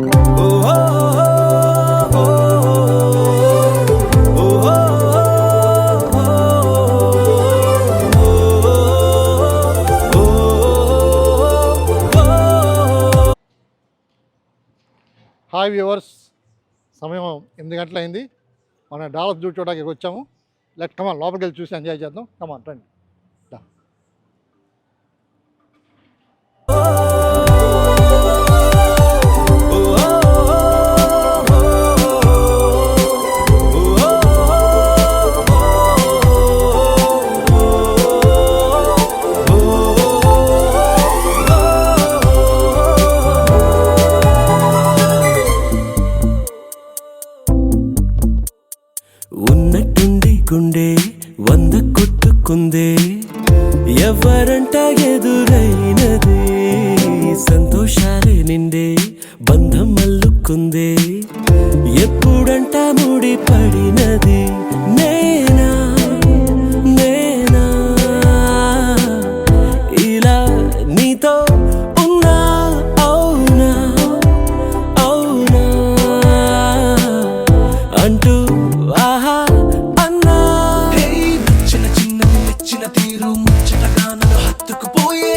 Hi viewers. సమయం ఎనిమిది గంటలైంది. మనం డాలర్స్ జూ చూడడానికి వచ్చాము. లెట్ కమాన్ లోపలికి వెళ్ళి చూసి ఎంజాయ్ చేద్దాం. కమాన్ రండి. పడినది నేనా? నేనా? ఇలా నీతో ఉన్నా అవునా? అవునా? అంటూ ఆహా అన్నా. చిన్న చిన్న తీరు ముచ్చటగా నన్ను హత్తుకుపోయే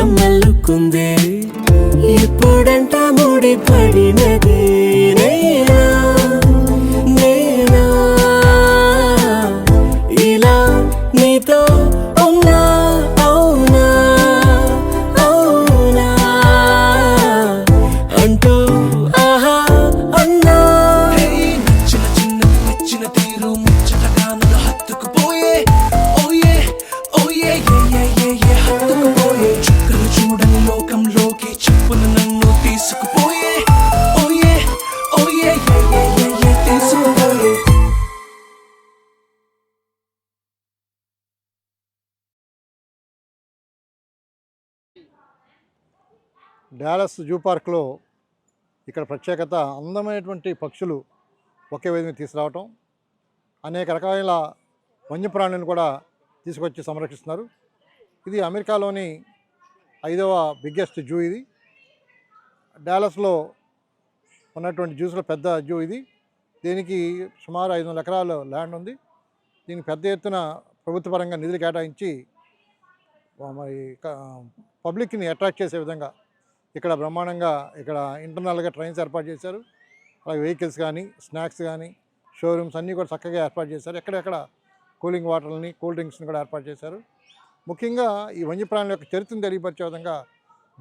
బంధం అల్లుకుంది. ఇప్పుడంట ముడిపడినది. నైనా డాలస్ జూ పార్క్లో ఇక్కడ ప్రత్యేకత అందమైనటువంటి పక్షులు ఒకే విధంగా తీసుకురావటం అనేక రకాల వన్యప్రాణులను కూడా తీసుకొచ్చి సంరక్షిస్తున్నారు. ఇది అమెరికాలోని ఐదవ బిగ్గెస్ట్ జూ ఇది. డాలస్లో ఉన్నటువంటి జూస్లో పెద్ద జూ ఇది. దీనికి సుమారు ఐదు వందల ఎకరాలు ల్యాండ్ ఉంది. దీనికి పెద్ద ఎత్తున ప్రభుత్వపరంగా నిధులు కేటాయించి మరి పబ్లిక్ని అట్రాక్ట్ చేసే విధంగా ఇక్కడ బ్రహ్మాండంగా ఇక్కడ ఇంటర్నల్గా ట్రైన్స్ ఏర్పాటు చేశారు. అలాగే వెహికల్స్ కానీ స్నాక్స్ కానీ షోరూమ్స్ అన్నీ కూడా చక్కగా ఏర్పాటు చేశారు. ఎక్కడెక్కడ కూలింగ్ వాటర్ని కూల్ డ్రింక్స్ని కూడా ఏర్పాటు చేశారు. ముఖ్యంగా ఈ వన్యప్రాణుల యొక్క చరిత్రను తెలియపరిచే విధంగా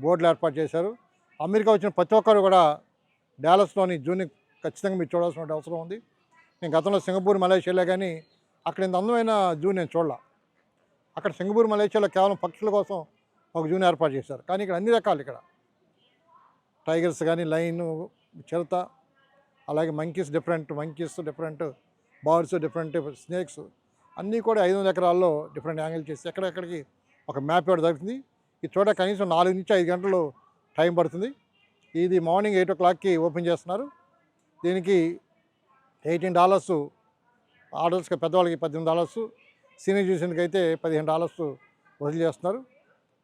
బోర్డులు ఏర్పాటు చేశారు. అమెరికా వచ్చిన ప్రతి ఒక్కరు కూడా డాలస్లోని జూని ఖచ్చితంగా మీరు చూడాల్సిన అవసరం ఉంది. నేను గతంలో సింగపూర్ మలేషియాలో కానీ అక్కడ ఇంత అందమైన జూ నేను చూడాల. అక్కడ సింగపూర్ మలేషియాలో కేవలం పక్షుల కోసం ఒక జూని ఏర్పాటు చేశారు. కానీ ఇక్కడ అన్ని రకాలు ఇక్కడ. టైగర్స్ కానీ లైన్ చిరత అలాగే monkeys different monkeys different birds different snakes అన్నీ కూడా ఐదు వందల ఎకరాల్లో డిఫరెంట్ యాంగిల్ చేసి ఎక్కడెక్కడికి ఒక మ్యాప్ ఇవ్వడం జరుగుతుంది ఇది చోట కనీసం నాలుగు నుంచి ఐదు గంటలు టైం పడుతుంది. ఇది మార్నింగ్ ఎయిట్ ఓ క్లాక్కి ఓపెన్ చేస్తున్నారు. దీనికి ఎయిటీన్ డాలర్స్ ఆర్డర్స్కి పెద్దవాళ్ళకి పద్దెనిమిది డాలర్స్ సీనియర్ సిటిజన్కి అయితే పదిహేను డాలర్స్ వసూలు చేస్తున్నారు.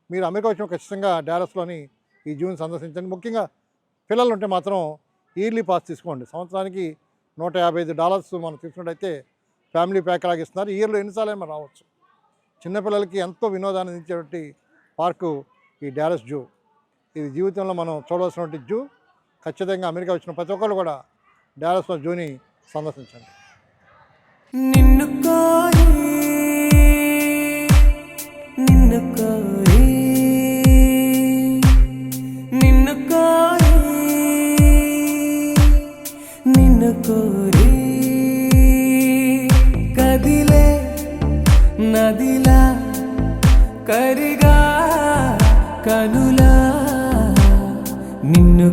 మీరు అమెరికా వచ్చిన ఖచ్చితంగా డాలస్లోని ఈ జూన్ సందర్శించండి. ముఖ్యంగా పిల్లలు ఉంటే మాత్రం ఇయర్లీ పాస్ తీసుకోండి. సంవత్సరానికి నూట యాభై ఐదు డాలర్స్ మనం తీసుకున్నట్టయితే ఫ్యామిలీ ప్యాక్ లాగిస్తున్నారు ఇయర్లో ఎన్నిసార్లు మనం రావచ్చు. చిన్నపిల్లలకి ఎంతో వినోదాన్ని ఇచ్చేటువంటి పార్కు ఈ డాలస్ జూ. ఇది జీవితంలో మనం చూడవలసినటువంటి జూ. ఖచ్చితంగా అమెరికా వచ్చిన ప్రతి ఒక్కరు కూడా డ్యాలస్ జూని సందర్శించండి. నిన్ను కోరి నిన్ను కోరి. నిన్ను కోరి కదిలే నదిలా కరిగా కనులా నిన్ను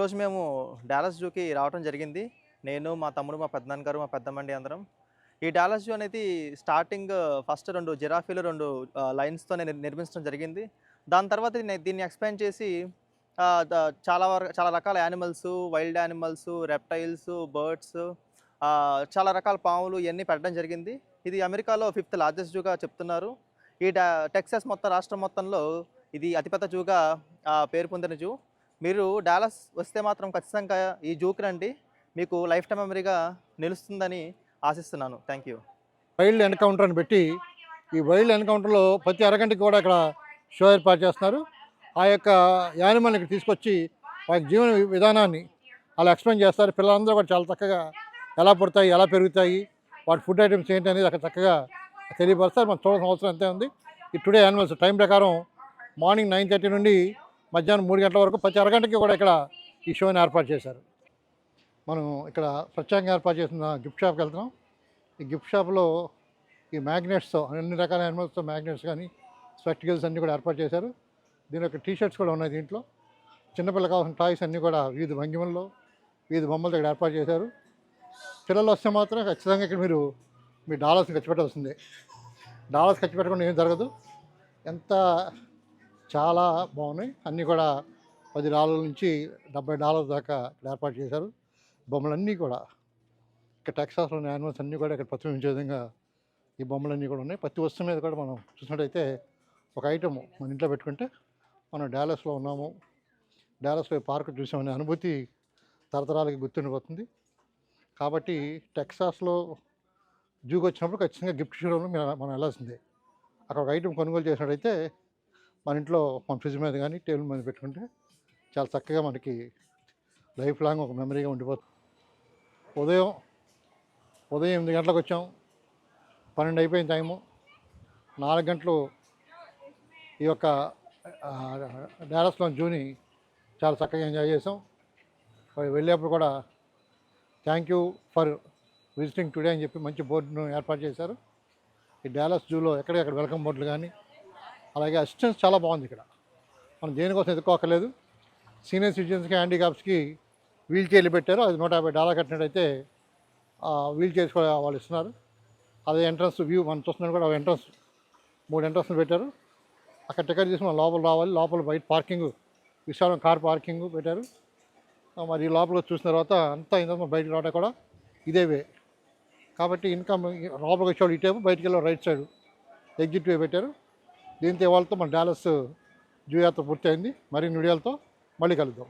ఈరోజు మేము డాలస్ జూకి రావడం జరిగింది. నేను మా తమ్ముడు మా పెద్దనాన్న గారు మా పెద్దమ్మండి అందరం. ఈ డాలస్ జూ అనేది స్టార్టింగ్ ఫస్ట్ రెండు జిరాఫీలు రెండు లైన్స్తో నిర్మించడం జరిగింది. దాని తర్వాత దీన్ని- దీన్ని ఎక్స్పాండ్ చేసి చాలా వరకు చాలా రకాల animals wild animals reptiles birds చాలా రకాల పాములు ఇవన్నీ పెట్టడం జరిగింది. ఇది అమెరికాలో ఫిఫ్త్ లార్జెస్ట్ జూగా చెప్తున్నారు. ఈ టెక్సాస్ మొత్తం రాష్ట్రం మొత్తంలో ఇది అతిపెద్ద జూగా పేరు పొందిన జూ. మీరు డాలస్ వస్తే మాత్రం ఖచ్చితంగా ఈ జూకి రండి. మీకు లైఫ్ టైం మెమరీగా నిలుస్తుందని ఆశిస్తున్నాను. Thank you. వైల్డ్ ఎన్కౌంటర్ అని పెట్టి ఈ వైల్డ్ ఎన్కౌంటర్లో ప్రతి అరగంటకి కూడా ఇక్కడ షో ఏర్పాటు చేస్తున్నారు. ఆ యొక్క యానిమల్ని ఇక్కడ తీసుకొచ్చి వాటి జీవన విధానాన్ని అలా ఎక్స్ప్లెయిన్ చేస్తారు. పిల్లలందరూ కూడా చాలా చక్కగా ఎలా పుడతాయి ఎలా పెరుగుతాయి వాటి ఫుడ్ ఐటమ్స్ ఏంటి అనేది అక్కడ చక్కగా తెలియపరుస్తారు. మనం చూడాల్సిన అవసరం అంతే ఉంది. ఈ టుడే యానిమల్స్ టైం ప్రకారం మార్నింగ్ నైన్ థర్టీ నుండి మధ్యాహ్నం మూడు గంటల వరకు ప్రతి అరగంటకి కూడా ఇక్కడ ఈ షోని ఏర్పాటు చేశారు. మనం ఇక్కడ ప్రత్యేకంగా ఏర్పాటు చేసిన గిఫ్ట్ షాప్కి వెళ్తున్నాం. ఈ గిఫ్ట్ షాప్లో ఈ మ్యాగ్నెట్స్తో అన్ని రకాల యానిమల్స్తో మ్యాగ్నెట్స్ కానీ స్పెక్టికల్స్ అన్నీ కూడా ఏర్పాటు చేశారు. దీని యొక్క టీషర్ట్స్ కూడా ఉన్నాయి దీంట్లో. చిన్నపిల్లలు కావాల్సిన టాయ్స్ అన్నీ కూడా వివిధ భంగిమల్లో వివిధ బొమ్మలతో ఇక్కడ ఏర్పాటు చేశారు. పిల్లలు వస్తే మాత్రం ఖచ్చితంగా ఇక్కడ మీరు మీ డాలర్స్ ఖర్చు పెట్టాల్సిందే డాలర్స్ ఖర్చు పెట్టకుండా ఏం జరగదు. ఎంత చాలా బాగున్నాయి. అన్నీ కూడా పది డాలర్ల నుంచి డెబ్బై డాలర్ దాకా ఏర్పాటు చేశారు. బొమ్మలన్నీ కూడా ఇక్కడ టెక్సాస్లోని యానిమల్స్ అన్నీ కూడా ఇక్కడ ప్రతిబింబించే విధంగా ఈ బొమ్మలన్నీ కూడా ఉన్నాయి. ప్రతి వస్తువు మీద కూడా మనం చూసినట్టయితే ఒక ఐటమ్ మన ఇంట్లో పెట్టుకుంటే మనం డాలస్లో ఉన్నాము. డాలస్లో పార్క్ చూసామనే అనుభూతి తరతరాలకి గుర్తుండిపోతుంది. కాబట్టి టెక్సాస్లో జూకి వచ్చినప్పుడు ఖచ్చితంగా గిఫ్ట్ షోరూమ్ మనం వెళ్ళాల్సిందే. అక్కడ ఒక ఐటెం కొనుగోలు చేసినట్టయితే మన ఇంట్లో మన ఫ్రిడ్జ్ మీద కానీ టేబుల్ మీద పెట్టుకుంటే చాలా చక్కగా మనకి లైఫ్ లాంగ్ ఒక మెమరీగా ఉండిపోతుంది. ఉదయం ఉదయం ఎనిమిది గంటలకు వచ్చాం. పన్నెండు అయిపోయిన టైము. నాలుగు గంటలు ఈ యొక్క డ్యాలస్లో డాలస్లో జూని చాలా చక్కగా ఎంజాయ్ చేసాం. మరి వెళ్ళేప్పుడు కూడా thank you for visiting today అని చెప్పి మంచి బోర్డును ఏర్పాటు చేశారు. ఈ డాలస్ జూలో ఎక్కడికక్కడ వెల్కమ్ బోర్డులు కానీ అలాగే అసిస్టెన్స్ చాలా బాగుంది ఇక్కడ. మనం దేనికోసం ఎదుర్కోకలేదు సీనియర్ సిటిజన్స్కి హ్యాండిక్యాప్స్కి వీల్ చైర్లు పెట్టారు. అది నూట యాభై డాలర్ కట్టినట్టయితే వీల్ చైర్స్ కూడా వాళ్ళు ఇస్తున్నారు. అదే ఎంట్రన్స్ వ్యూ మనం చూస్తున్నాం కూడా ఎంట్రన్స్ మూడు ఎంట్రన్స్లు పెట్టారు. అక్కడ టికెట్ తీసుకుని మనం లోపల రావాలి. లోపల బయట పార్కింగ్ విశాలం కార్ పార్కింగ్ పెట్టారు. మరి లోపల చూసిన తర్వాత అంతా ఇంత బయటకు రావడం కూడా ఇదే వే. కాబట్టి ఇన్కమ్ లోపలికి వచ్చేవాళ్ళు ఇటేపు బయటికి వెళ్ళి రైట్ సైడ్ ఎగ్జిట్ వే పెట్టారు. దీంతో వాళ్ళతో మన డాలస్ జూయాత్ర పూర్తయింది. మరిన్ని వీడియోలతో మళ్ళీ కలుద్దాం.